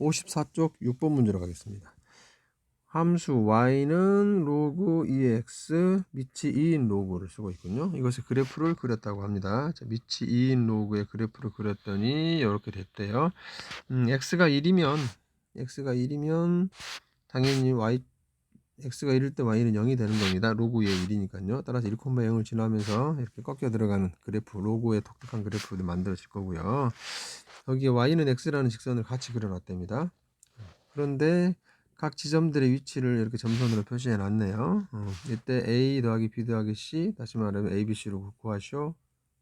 54쪽 6번 문제로 가겠습니다. 함수 y는 로그 2x 밑이 2인 로그를 쓰고 있군요. 이것의 그래프를 그렸다고 합니다. 자, 밑이 2인 로그의 그래프를 그렸더니 이렇게 됐대요. 음, x가 1이면 x가 1이면 당연히 y x가 1일 때 y는 0이 되는 겁니다. 로그의 1이니까요. 따라서 1, 0을 지나면서 이렇게 꺾여 들어가는 그래프, 로그의 독특한 그래프도 만들어질 거고요. 여기에 y는 x라는 직선을 같이 그려놨답니다. 그런데 각 지점들의 위치를 이렇게 점선으로 표시해 놨네요. 어, 이때 a 더하기 b 더하기 c 다시 말하면 a, b, c로 구하시오.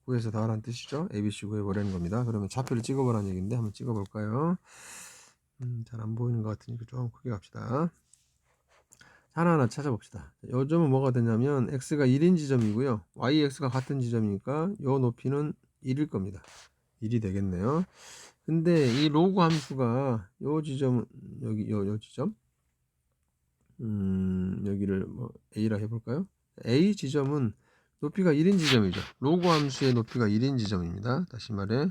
구해서 더하라는 뜻이죠. a, b, c 구해보라는 겁니다. 그러면 좌표를 찍어보라는 얘기인데 한번 찍어볼까요? 음, 잘 안 보이는 것 같으니까 좀 크게 갑시다. 하나하나 찾아봅시다. 요 점은 뭐가 되냐면 x가 1인 지점이고요. yx가 같은 지점이니까 요 높이는 1일 겁니다. 1이 되겠네요. 근데 이 로그 함수가 요 지점 여기 요, 요 지점 음, 여기를 뭐 a라 해볼까요? a 지점은 높이가 1인 지점이죠. 로그 함수의 높이가 1인 지점입니다. 다시 말해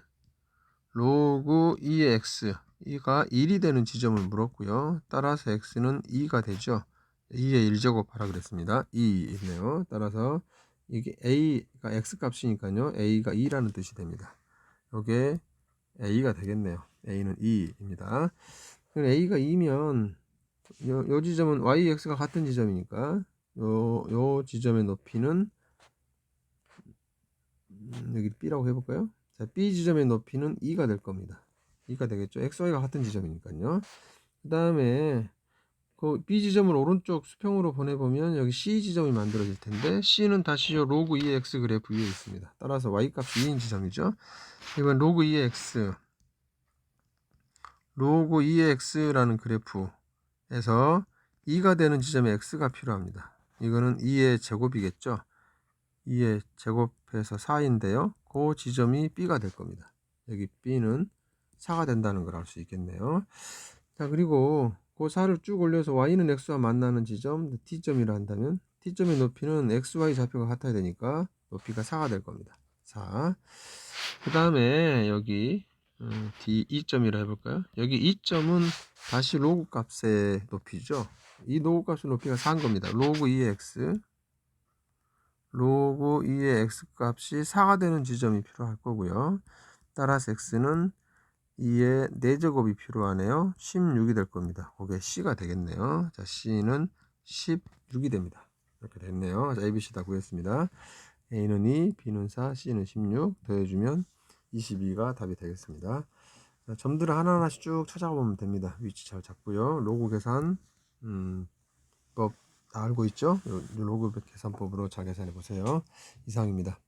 로그 2의 x 이가 1이 되는 지점을 물었고요. 따라서 x는 2가 되죠. 2의 1제곱 하라 그랬습니다. 2 있네요. 따라서 이게 a가 x 값이니까요. a가 2라는 뜻이 됩니다. 요게 a가 되겠네요. a는 2입니다. a가 2면 요, 요 지점은 y, x가 같은 지점이니까 요, 요 지점의 높이는 음, 여기 b라고 해볼까요? 자, b 지점의 높이는 2가 될 겁니다. 2가 되겠죠. x, y가 같은 지점이니까요. 그 다음에 그 B 지점을 오른쪽 수평으로 보내보면 여기 C 지점이 만들어질 텐데 C는 다시 요 로그 2의 X 그래프 위에 있습니다. 따라서 Y 값이 2인 지점이죠. 이번 로그 2의 X 로그 2의 X라는 그래프에서 2가 되는 지점에 X가 필요합니다. 이거는 2의 제곱이겠죠. 2의 제곱해서 4인데요. 그 지점이 B가 될 겁니다. 여기 B는 4가 된다는 걸 알 수 있겠네요. 자 그리고 그 4를 쭉 올려서 y는 x와 만나는 지점 t점이라 한다면 t점의 높이는 xy 좌표가 같아야 되니까 높이가 4가 될 겁니다. 4. 그 다음에 여기 음, d 2점이라 해볼까요? 여기 2점은 다시 로그 값의 높이죠. 이 로그 값의 높이가 4인 겁니다. 로그 2의 x 로그 2의 x 값이 4가 되는 지점이 필요할 거고요. 따라서 x는 2의 4제곱이 필요하네요. 16이 될 겁니다. 그게 C가 되겠네요. 자, C는 16이 됩니다. 이렇게 됐네요. 자, ABC 다 구했습니다. A는 2, B는 4, C는 16 더해주면 22가 답이 되겠습니다. 자, 점들을 하나하나씩 쭉 찾아보면 됩니다. 위치 잘 잡고요. 로그 계산 음, 법 다 알고 있죠? 요, 요 로그 계산법으로 잘 계산해 보세요. 이상입니다.